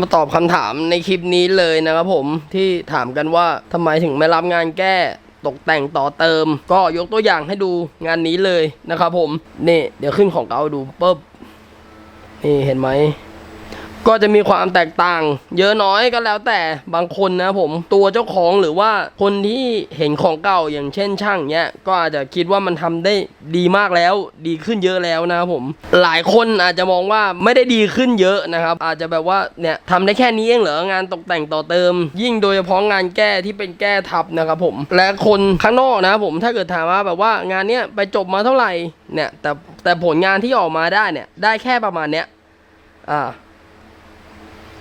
มาตอบคำถามในคลิปนี้เลยนะครับผมที่ถามกันว่าทำไมถึงไม่รับงานแก้ตกแต่งต่อเติม ก็ยกตัวอย่างให้ดูงานนี้เลยนะครับผมนี่เดี๋ยวขึ้นของเก่าดูปุ๊บนี่เห็นไหม ก็จะมีความแตกต่าง เยอะน้อยก็แล้วแต่บางคนนะผมตัวเจ้าของหรือว่าคนที่เห็นของเก่าอย่างเช่นช่างเนี้ยก็อาจจะคิดว่ามันทำได้ดีมากแล้ว ดีขึ้นเยอะแล้วนะครับผม หลายคนอาจจะมองว่าไม่ได้ดีขึ้นเยอะนะครับ อาจจะแบบว่าเนี่ยทำได้แค่นี้เองเหรองานตกแต่งต่อเติม ยิ่งโดยเฉพาะงานแก้ที่เป็นแก้ทับนะครับผมและคนข้างนอกนะครับผมถ้าเกิดถามว่าแบบว่างานเนี้ยไปจบมาเท่าไหร่เนี่ยแต่แต่ผลงานที่ออกมาได้เนี่ยได้แค่ประมาณเนี้ยอ่า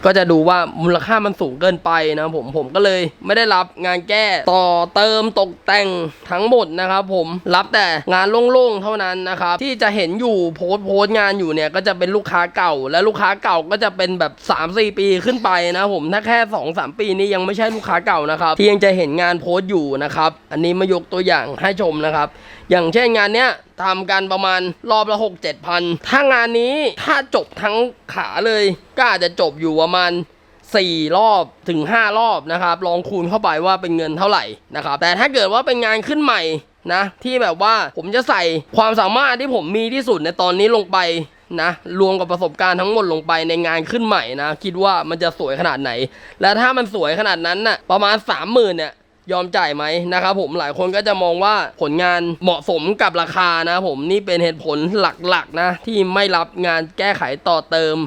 ก็จะดูว่ามูลค่ามันสูงเกินไปนะผมผมก็เลยไม่ได้รับงานแก้ต่อเติมตกแต่งทั้งหมดนะครับผมรับแต่งานโล่งๆเท่านั้นนะครับที่จะเห็นอยู่โพสโพสงานอยู่เนี่ยก็จะเป็นลูกค้าเก่า และลูกค้าเก่าก็จะเป็นแบบ 3-4 ปีขึ้นไปนะผมถ้าแค่ 2-3 ปีนี้ยังไม่ใช่ลูกค้าเก่านะครับที่ยังจะเห็นงานโพสต์อยู่นะครับอันนี้มายกตัวอย่างให้ชมนะครับ อย่างเช่นงานเนี้ย ทำกันประมาณรอบละหกเจ็ดพันถ้างานนี้ถ้าจบทั้งขาเลย ก็อาจจะจบอยู่ประมาณ4รอบถึง5รอบนะครับ ลองคูณเข้าไปว่าเป็นเงินเท่าไหร่นะครับ แต่ถ้าเกิดว่าเป็นงานขึ้นใหม่นะ ที่แบบว่าผมจะใส่ความสามารถที่ผมมีที่สุดในตอนนี้ลงไปนะรวมกับประสบการณ์ทั้งหมดลงไปในงานขึ้นใหม่นะ คิดว่ามันจะสวยขนาดไหน และถ้ามันสวยขนาดนั้นน่ะประมาณ 30,000เนี่ย ยอมจ่ายไหมนะครับผมหลายคนก็จะมองว่าผลงานเหมาะสมกับราคานะผมนี่เป็นเหตุผลหลักๆนะที่ไม่รับงานแก้ไขต่อเติม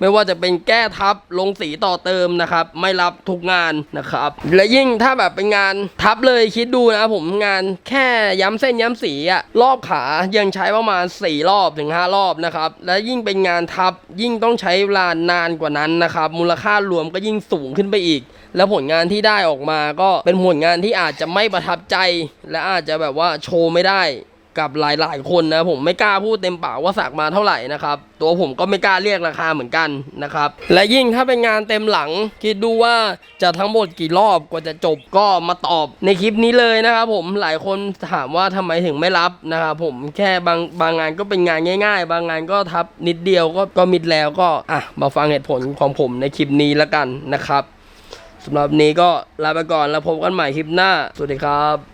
ไม่ว่าจะเป็นแก้ทับลงสีต่อเติมนะครับไม่รับทุกงานนะครับและยิ่งถ้าแบบเป็นงานทับเลยคิดดูนะผมงานแค่ย้ำเส้นย้ำสีอะรอบขายังใช้ประมาณ 4 รอบถึง 5 รอบนะครับและยิ่งเป็นงานทับยิ่งต้องใช้เวลานานกว่านั้นนะครับมูลค่ารวมก็ยิ่งสูงขึ้นไปอีก แล้วผลงานที่ได้ออกมาก็เป็นผลงานที่อาจจะไม่ประทับใจ และอาจจะแบบว่าโชว์ไม่ได้กับหลายๆ คนนะผมไม่กล้าพูดเต็มปากว่าสักมาเท่าไหร่นะครับ ตัวผมก็ไม่กล้าเรียกราคาเหมือนกันนะครับ และยิ่งถ้าเป็นงานเต็มหลัง คิดดูว่าจะทั้งหมดกี่รอบกว่าจะจบก็มาตอบในคลิปนี้เลยนะครับผมหลายคนถามว่าทำไมถึงไม่รับนะครับผมแค่บางบางงานก็เป็นงานง่าย ๆ บางงานก็ทับนิดเดียวก็ก็มิดแล้วก็อะมาฟังเหตุผลของผมในคลิปนี้แล้วกันนะครับ สำหรับนี้ก็ลาไปก่อนแล้วพบกันใหม่คลิปหน้า สวัสดีครับ